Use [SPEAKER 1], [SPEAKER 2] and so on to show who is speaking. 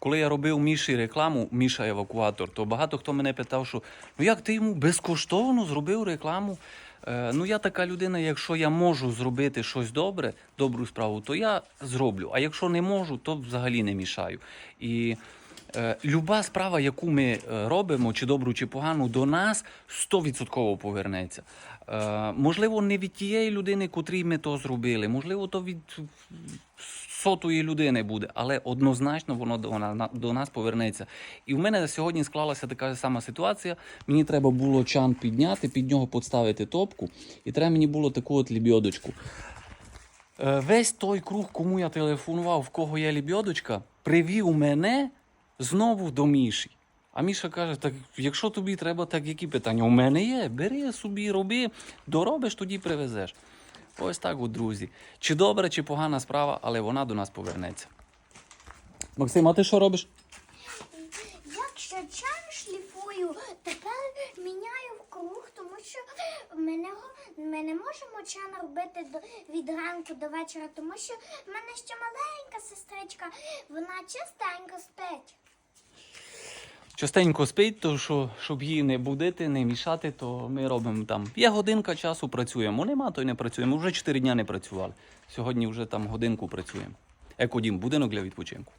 [SPEAKER 1] Коли я робив Міші рекламу, Міша евакуатор, то багато хто мене питав, що ну як ти йому безкоштовно зробив рекламу? Е, ну я така людина, якщо я можу зробити щось добре, добру справу, то я зроблю. А якщо не можу, то взагалі не мішаю. І люба справа, яку ми е, робимо, чи добру, чи погану, до нас 100% повернеться. Е, можливо, не від тієї людини, котрій ми то зробили, можливо, то від сотої людини буде, але однозначно воно до, нас повернеться. І в мене сьогодні склалася така сама ситуація. Мені треба було чан підняти, під нього поставити топку, і треба мені було таку от лібьодочку. Е, Весь той круг, кому я телефонував, в кого є лібьодочка, привів мене знову до Міші. А Міша каже: так якщо тобі треба, так які питання? У мене є, бери собі, роби, доробиш, тоді привезеш. Ось так, от, друзі. Чи добра, чи погана справа, але вона до нас повернеться. Максим, а ти що робиш?
[SPEAKER 2] Якщо чан шліфую, тепер міняю в круг, тому що ми не, ми не можемо чан робити до, від ранку до вечора, тому що в мене ще маленька сестричка, вона частенько спить.
[SPEAKER 1] Частенько спить, то що, щоб її не будити, не мішати, то ми робимо там. Є годинка часу, працюємо. Нема, то й не працюємо. Вже 4 дня не працювали. Сьогодні вже там годинку працюємо. Екодім, будинок для відпочинку.